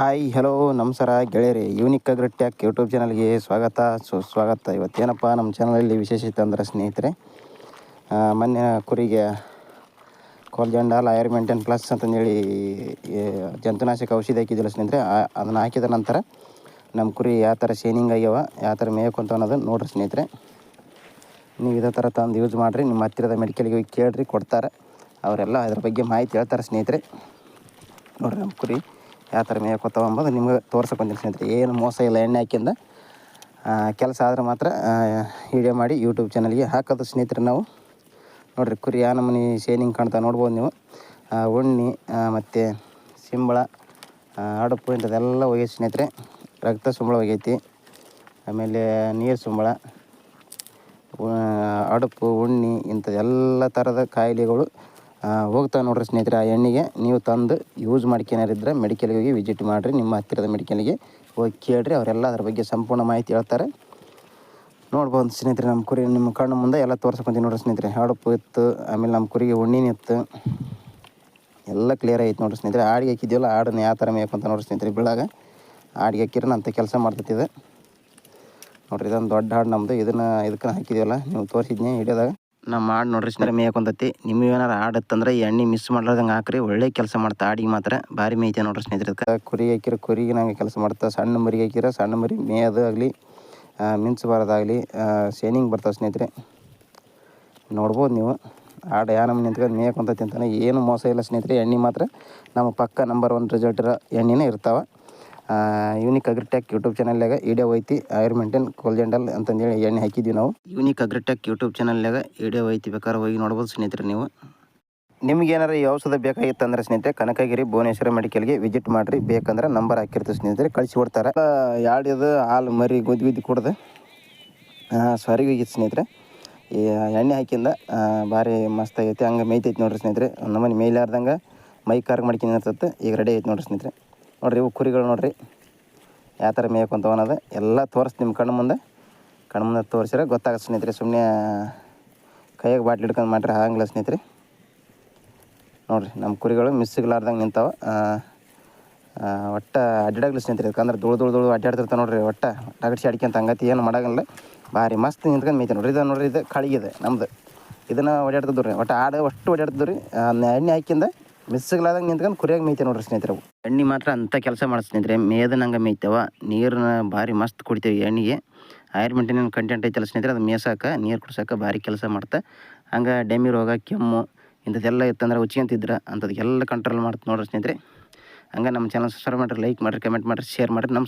Hi hello ನಮಸ್ಕಾರ ಗೆಳೆಯರಿ. Unique ಅಗ್ರಟ್ಯಾಕ್ YouTube ಚಾನಲ್ಗೆ ಸ್ವಾಗತ. ಸುಸ್ವಾಗತ ಇವತ್ತೇನಪ್ಪ ನಮ್ಮ ಚಾನಲಲ್ಲಿ ವಿಶೇಷತೆ ಅಂದರೆ ಸ್ನೇಹಿತರೆ ಮೊನ್ನೆ ಕುರಿಗೆ ಕೋಲ್ಜಂಡಾಲ್ ಲಾಯರ್ ಮೇಂಟೈನ್ ಪ್ಲಸ್ ಅಂತಂದೇಳಿ ಜಂತುನಾಶಕ ಔಷಧಿ ಹಾಕಿದ್ದಿಲ್ಲ ಸ್ನೇಹಿತರೆ ಅದನ್ನು ಹಾಕಿದ ನಂತರ ನಮ್ಮ ಕುರಿ ಯಾವ ಥರ ಶೇನಿಂಗ್ ಆಗ್ಯಾವ, ಯಾವ ಥರ ಮೇಯಕ್ಕಂತ ಅನ್ನೋದು ನೋಡ್ರಿ ಸ್ನೇಹಿತರೆ. ನೀವು ಇದೇ ಥರ ತಂದು ಯೂಸ್ ಮಾಡಿರಿ, ನಿಮ್ಮ ಹತ್ತಿರದ ಮೆಡಿಕಲ್ಗೆ ಹೋಗಿ ಕೇಳ್ರಿ, ಕೊಡ್ತಾರೆ. ಅವರೆಲ್ಲ ಅದ್ರ ಬಗ್ಗೆ ಮಾಹಿತಿ ಹೇಳ್ತಾರೆ ಸ್ನೇಹಿತರೆ. ನೋಡ್ರಿ ನಮ್ಮ ಕುರಿ. ಯಾವ ಥರ ಮೇಯ್ಕೋತಾವ ಅಂಬೋದು ನಿಮ್ಗೆ ತೋರ್ಸಕೊಂತೀನಿ ಸ್ನೇಹಿತರೆ. ಏನು ಮೋಸ ಇಲ್ಲ ಎಣ್ಣೆ ಹಾಕಿಂದ ಕೆಲಸ ಆದ್ರೆ ಮಾತ್ರ ವಿಡಿಯೋ ಮಾಡಿ ಯೂಟ್ಯೂಬ್ ಚಾನಲ್ಗೆ ಹಾಕೋದು ಸ್ನೇಹಿತರೆ ನಾವು. ನೋಡಿರಿ ಕುರಿ ಯಾವ ನಮೂನಿ ಶೇನಿಂಗ್ ಕಾಣ್ತಾ ನೋಡ್ಬೋದು ನೀವು. ಉಣ್ಣಿ ಮತ್ತು ಸಿಂಬಳ ಅಡುಪು ಇಂಥದ್ದೆಲ್ಲ ಹೋಗೈತೆ ಸ್ನೇಹಿತರೆ. ರಕ್ತ ಸುಂಬಳ ಒಗೈತಿ ಆಮೇಲೆ ನೀರು ಸುಂಬಳ ಅಡುಪು, ಉಣ್ಣಿ ಇಂಥದ್ದೆಲ್ಲ ಥರದ ಕಾಯಿಲೆಗಳು ಆ, ಹೋಗ್ತಾವೆ ನೋಡ್ರಿ ಸ್ನೇಹಿತರೆ ಆ ಎಣ್ಣೆಗೆ ನೀವು ತಂದು ಯೂಸ್ ಮಾಡ್ಕೊನಾರಿದ್ರೆ ಮೆಡಿಕಲ್ಗೆ ಹೋಗಿ ವಿಸಿಟ್ ಮಾಡಿರಿ ನಿಮ್ಮ ಹತ್ತಿರದ ಮೆಡಿಕಲ್ಗೆ ಹೋಗಿ ಕೇಳಿರಿ ಅವರೆಲ್ಲ ಅದ್ರ ಬಗ್ಗೆ ಸಂಪೂರ್ಣ ಮಾಹಿತಿ ಹೇಳ್ತಾರೆ. ನೋಡ್ಬೋದು ಸ್ನೇಹಿತರೆ ನಮ್ಮ ಕುರಿ ನಿಮ್ಮ ಕಣ್ಣು ಮುಂದೆ ಎಲ್ಲ ತೋರ್ಸ್ಕೊಂತೀನಿ ನೋಡ್ರಿ ಸ್ನೇಹಿತರೆ. ಅಡುಪು ಇತ್ತು ಆಮೇಲೆ ನಮ್ಮ ಕುರಿಗೆ ಉಣ್ಣಿನ ಇತ್ತು ಎಲ್ಲ ಕ್ಲಿಯರ್ ಆಯ್ತು ನೋಡ್ರಿ ಸ್ನೇಹಿತರೆ. ಆಡಿಗೆ ಹಾಕಿದ್ಯಲ್ಲ ಆಡನ್ನ ಯಾವ ಥರ ಅಂತ ನೋಡ್ರಿ ಸ್ನೇಹಿತರೆ ಬೀಳಾಗ. ಆಡಿಗೆ ಹಾಕಿರೋ ಅಂತ ಕೆಲಸ ಮಾಡ್ತೈತಿದೆ ನೋಡ್ರಿ ಇದೊಂದು ದೊಡ್ಡ ಹಾಡು ನಮ್ಮದು ಇದನ್ನು ಇದಕ್ಕೆ ಹಾಕಿದ್ವಲ್ಲ ನೀವು ತೋರಿಸಿದ್ನಿ ಹಿಡಿಯೋದಾಗ ನಮ್ಮ ಮಾಡಿ ನೋಡ್ರಿ ಸ್ನೇಹಿತರೆ ಮೇಯ್ಕೊಂತತಿ ನಿಮಗೆ ಏನಾರು ಆಡತ್ತಂದ್ರೆ ಎಣ್ಣೆ ಮಿಸ್ ಮಾಡ್ಲಾರ್ದಂಗೆ ಹಾಕ್ರಿ. ಒಳ್ಳೆ ಕೆಲಸ ಮಾಡ್ತಾ ಆಡಿಗೆ ಮಾತ್ರ. ಭಾರಿ ಮೇಯ್ತೆ ನೋಡ್ರಿ ಸ್ನೇಹಿತರೆ ಕುರಿ ಹಾಕಿರ ಕುರಿಗೆ ನಂಗೆ ಕೆಲಸ ಮಾಡ್ತಾ. ಸಣ್ಣ ಮರಿಗೆ ಹಾಕಿರ ಸಣ್ಣ ಮರಿ ಮೇಯೋದು ಆಗಲಿ ಮಿಂಚಬಾರ್ದಾಗಲಿ ಶೇನಿಂಗ್ ಬರ್ತಾವೆ ಸ್ನೇಹಿತರೆ. ನೋಡ್ಬೋದು ನೀವು. ಆಡ ಯಾವ ನಮ್ಮ ನಿಂತ್ಕೊಂಡು ಮೇಯಕೊಂತೈತಿ ಅಂತಾನೆ ಏನು ಮೋಸ ಇಲ್ಲ ಸ್ನೇಹಿತರೆ. ಎಣ್ಣೆ ಮಾತ್ರ ನಮ್ಮ ಪಕ್ಕ ನಂಬರ್ ಒನ್ ರಿಸಲ್ಟ್ ಇರೋ ಎಣ್ಣೆನೇ ಇರ್ತಾವೆ. ಯೂನಿಕ್ ಅಗ್ರಿಟೆಕ್ ಯೂಟ್ಯೂಬ್ ಚಾನಲ್ನಾಗ ವಿಡಿಯೋ ಐತಿ ಐರ್ ಮೇಂಟೈನ್ ಕೋಲ್ಜೆಂಡಲ್ ಅಂತಂದೇಳಿ ಎಣ್ಣೆ ಹಾಕಿದ್ವಿ ನಾವು. ಯೂನಿಕ್ ಅಗ್ರಿಟೆಕ್ ಯೂಟ್ಯೂಬ್ ಚಾನಲ್ನಾಗ ವಿಡಿಯೋ ಐತಿ ಬೇಕಾದ್ರೆ ಹೋಗಿ ನೋಡ್ಬೋದು ಸ್ನೇಹಿತರೆ ನೀವು. ನಿಮ್ಗೆ ಏನಾರ ಈ ಔಷಧ ಬೇಕಾಗಿತ್ತು ಅಂದ್ರೆ ಸ್ನೇಹಿತರೆ ಕನಕಗಿರಿ ಭುವನೇಶ್ವರ ಮೆಡಿಕಲ್ಗೆ ವಿಸಿಟ್ ಮಾಡಿರಿ. ಬೇಕಂದ್ರೆ ನಂಬರ್ ಹಾಕಿರ್ತೀವಿ ಸ್ನೇಹಿತರೆ ಕಳಿಸಿ ಕೊಡ್ತಾರೆ. ಯಾಡ್ಯದು ಹಾಲು ಮರಿ ಗುದ್ದು ಗುದ್ದು ಕುಡ್ದು ಸರಿಗೆ ಹೋಗಿತ್ತು ಸ್ನೇಹಿತರೆ ಈ ಎಣ್ಣೆ ಹಾಕಿಂದ ಭಾರಿ ಮಸ್ತ್ ಆಗೈತೆ. ಹಂಗೆ ಮೈತೈತೆ ನೋಡ್ರಿ ಸ್ನೇಹಿತರೆ. ನಮ್ಮನೆ ಮೇಯ್ಲಾರ್ದಂಗೆ ಮೈ ಕಾರ್ಗೆ ಮಾಡ್ಕೊಂಡು ಇರ್ತೈತೆ ಈಗ ರೆಡಿ ಐತೆ ನೋಡ್ರಿ ಸ್ನೇಹಿತರೆ. ನೋಡ್ರಿ ಇವು ಕುರಿಗಳು ನೋಡ್ರಿ. ಯಾವ ಥರ ಮೇಯ್ಕೊಂತವ ಅನ್ನೋದು ಎಲ್ಲ ತೋರಿಸ್ತೀನಿ ನಿಮ್ಮ ಕಣ್ಣು ಮುಂದೆ. ಕಣ್ಣು ಮುಂದೆ ತೋರಿಸಿದ್ರೆ ಗೊತ್ತಾಗುತ್ತೆ ಸ್ನೇಹಿತರೆ. ಸುಮ್ಮನೆ ಕೈಯಾಗ ಬಾಟ್ಲಿ ಹಿಡ್ಕೊಂಡು ಮಾಡ್ರಿ ಆಗಂಗಿಲ್ಲ ಸ್ನೇಹಿತರೆ. ನೋಡಿರಿ ನಮ್ಮ ಕುರಿಗಳು ಮಿಸ್ಸಿಗ್ಲಾರ್ದಂಗೆ ನಿಂತಾವ. ಒಟ್ಟು ಅಡ್ಡಾಡಗ್ಲಿ ಸ್ನೇಹಿತರೆ. ಯಾಕಂದ್ರೆ ದುಳು ಧೂಳು ಧೂಳು ಅಡ್ಡಾಡ್ತಿರ್ತಾವೆ ನೋಡ್ರಿ. ಒಟ್ಟು ಟಗಡ್ಸಿ ಅಡ್ಕೊಂತ ಹಂಗತಿ ಏನು ಮಾಡಂಗಿಲ್ಲ. ಭಾರಿ ಮಸ್ತ್ ನಿಂತ್ಕೊಂಡು ಮೇಯ್ತೀವಿ ನೋಡ್ರಿ. ಇದು ನೋಡ್ರಿ, ಇದು ಕಳಿಗಿದೆ ನಮ್ಮದು ಇದನ್ನು ಓಡಾಡ್ತಿದ್ದು ರೀ ಒಟ್ಟು ಆಡು ಅಷ್ಟು ಓಡಾಡ್ತಿದ್ದು ರೀ ಎಣ್ಣೆ ಹಾಕಿಂದ ಮಿಸ್ಸಿಗ್ಲಾದಂಗೆ ನಿಂತ್ಕೊಂಡು ಕುರಿಯಾಗಿ ಮೇಯ್ತೇವೆ ನೋಡ್ರಿ ಸ್ನೇಹಿತರೆ. ಎಣ್ಣೆ ಮಾತ್ರ ಅಂಥ ಕೆಲಸ ಮಾಡಿ ಸ್ನೇಹಿತರೆ. ಮೇದನಂಗೆ ಮೇಯ್ತವ. ನೀರನ್ನ ಭಾರಿ ಮಸ್ತ್ ಕುಡಿತೇವೆ ಎಣ್ಣೆಗೆ. ಆಯುರ್ ಏನು ಕಂಟೆಂಟ್ ಐತಲ್ಲ ಸ್ನೇಹಿತರೆ, ಅದು ಮೇಸಾಕ ನೀರು ಕುಡ್ಸೋಕೆ ಭಾರಿ ಕೆಲಸ ಮಾಡ್ತಾ. ಹಂಗೆ ಡೆಮಿ ರೋಗ, ಕೆಮ್ಮು, ಇಂಥದ್ದೆಲ್ಲ ಇತ್ತಂದ್ರೆ ಉಚ್ಕೊಂತಿದ್ರೆ ಅಂಥದ್ದೆಲ್ಲ ಕಂಟ್ರೋಲ್ ಮಾಡ್ತು ನೋಡ್ರಿ ಸ್ನೇಹಿತರೆ. ಹಂಗೆ ನಮ್ಮ ಚಾನಲ್ ಸಬ್ಸ್ಕ್ರೈಬ್ ಮಾಡಿರಿ ಲೈಕ್ ಮಾಡಿರಿ ಕಮೆಂಟ್ ಮಾಡಿರಿ ಶೇರ್ ಮಾಡಿರಿ. ನಮ್ಮ